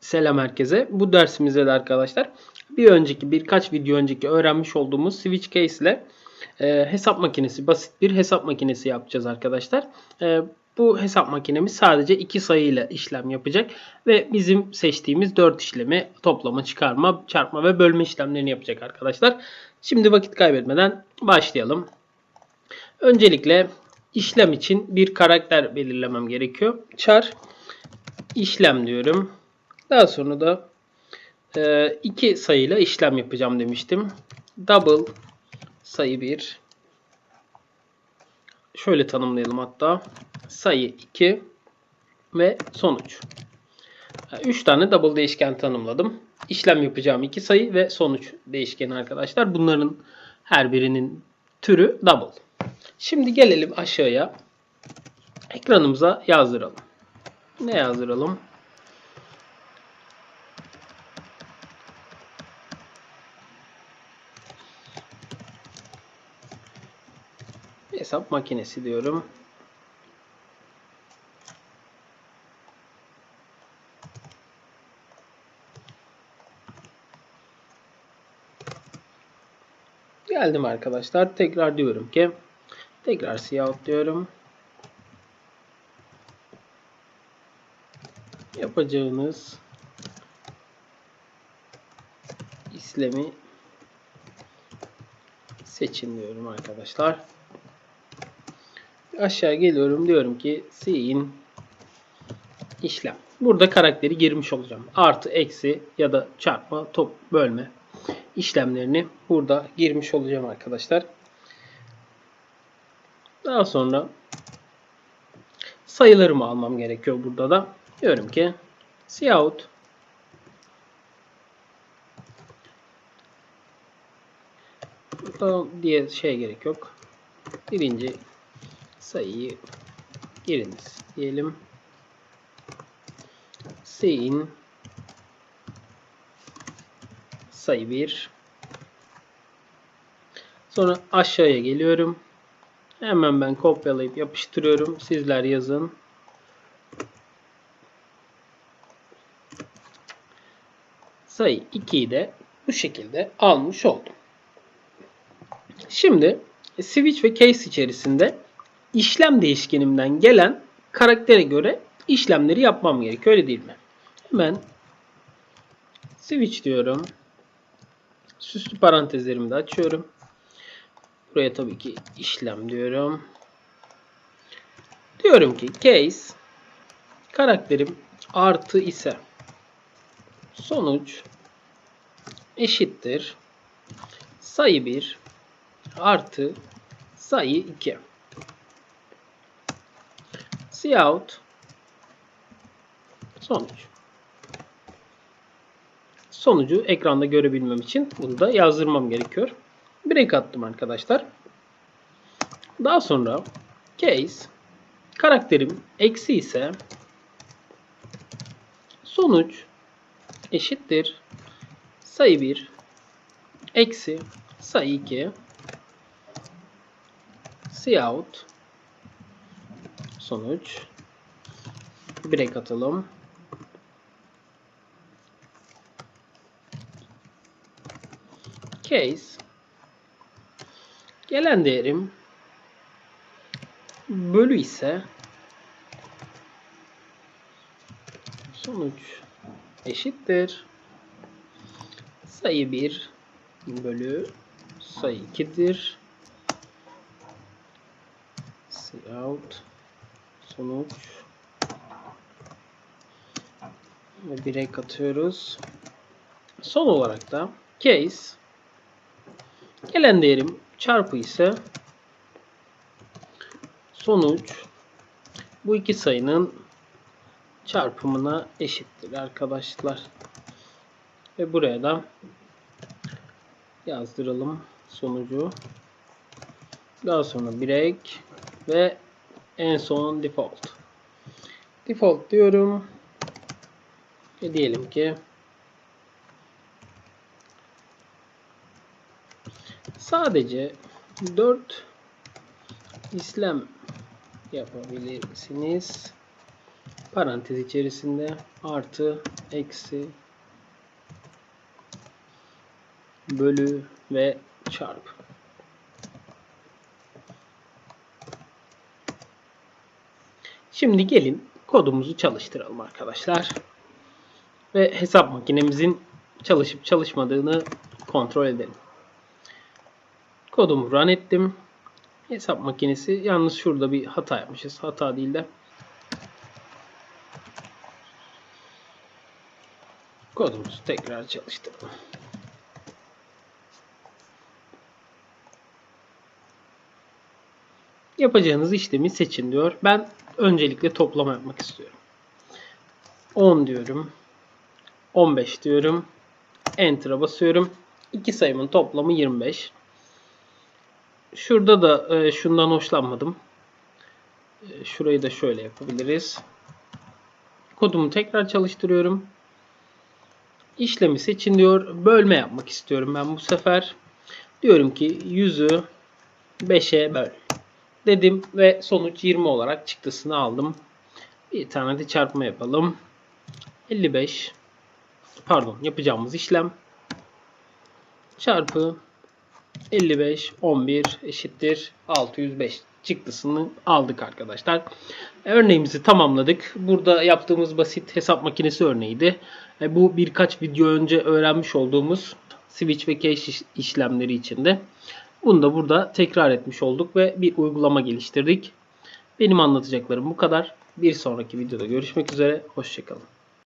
Selam herkese. Bu dersimizde de arkadaşlar bir önceki birkaç video önceki öğrenmiş olduğumuz switch case ile e, hesap makinesi basit bir hesap makinesi yapacağız arkadaşlar. E, bu hesap makinemiz sadece iki sayıyla işlem yapacak ve bizim seçtiğimiz 4 işlemi toplama, çıkarma, çarpma ve bölme işlemlerini yapacak arkadaşlar. Şimdi vakit kaybetmeden başlayalım. Öncelikle işlem için bir karakter belirlemem gerekiyor. Char işlem diyorum. Daha sonra da e, iki sayıyla işlem yapacağım demiştim. Double sayı 1 şöyle tanımlayalım hatta. Sayı 2 ve sonuç. 3 tane double değişken tanımladım. İşlem yapacağım iki sayı ve sonuç değişkeni arkadaşlar. Bunların her birinin türü double. Şimdi gelelim aşağıya. Ekranımıza yazdıralım. Ne yazdıralım? Hesap makinesi diyorum. Geldim arkadaşlar. Tekrar diyorum ki tekrar siyah diyorum. Yapacağınız işlemi seçin diyorum arkadaşlar. Aşağı geliyorum diyorum ki sin işlem. Burada karakteri girmiş olacağım. Artı, eksi ya da çarpma, top, bölme işlemlerini burada girmiş olacağım arkadaşlar. Daha sonra sayılarımı almam gerekiyor burada da. Diyorum ki cout diye şey gerek yok. Birinci sayıyı giriniz diyelim. Sin sayı 1 Sonra aşağıya geliyorum. Hemen ben kopyalayıp yapıştırıyorum. Sizler yazın. Sayı 2'yi de bu şekilde almış oldum. Şimdi switch ve case içerisinde işlem değişkenimden gelen karaktere göre işlemleri yapmam gerekiyor. Öyle değil mi? Hemen switch diyorum. Süslü parantezlerimi de açıyorum. Buraya tabii ki işlem diyorum. Diyorum ki case karakterim artı ise sonuç eşittir sayı 1 artı sayı 2. Cout sonuç. Sonucu ekranda görebilmem için bunu da yazdırmam gerekiyor. Break attım arkadaşlar. Daha sonra case karakterim eksi ise sonuç eşittir sayı 1 eksi sayı 2 cout sonuç break atalım. Case gelen değerim bölü ise sonuç eşittir sayı 1 bölü sayı 2'dir. Cout sonuç ve break atıyoruz. Son olarak da case gelen değerim çarpı ise sonuç bu iki sayının çarpımına eşittir arkadaşlar. Ve buraya da yazdıralım sonucu. Daha sonra break ve en son default. Default diyorum. Ve diyelim ki sadece 4 işlem yapabilirsiniz. parantez içerisinde artı eksi bölü ve çarpı. Şimdi gelin kodumuzu çalıştıralım arkadaşlar. Ve hesap makinemizin çalışıp çalışmadığını kontrol edelim. Kodumu run ettim. Hesap makinesi yalnız şurada bir hata yapmışız. Hata değil de kodumuzu tekrar çalıştıralım. Yapacağınız işlemi seçin diyor. Ben öncelikle toplama yapmak istiyorum. 10 diyorum. 15 diyorum. Enter'a basıyorum. İki sayımın toplamı 25. Şurada da e, şundan hoşlanmadım. E, şurayı da şöyle yapabiliriz. Kodumu tekrar çalıştırıyorum. İşlemi seçin diyor. Bölme yapmak istiyorum ben bu sefer. Diyorum ki 100'ü 5'e böl. Dedim ve sonuç 20 olarak çıktısını aldım. Bir tane de çarpma yapalım. 55 pardon yapacağımız işlem çarpı 55 11 eşittir 605 çıktısını aldık arkadaşlar. Örneğimizi tamamladık. Burada yaptığımız basit hesap makinesi örneğiydi. E, Bu birkaç video önce öğrenmiş olduğumuz switch ve cache iş- işlemleri içinde. Bunu da burada tekrar etmiş olduk ve bir uygulama geliştirdik. Benim anlatacaklarım bu kadar. Bir sonraki videoda görüşmek üzere. Hoşçakalın.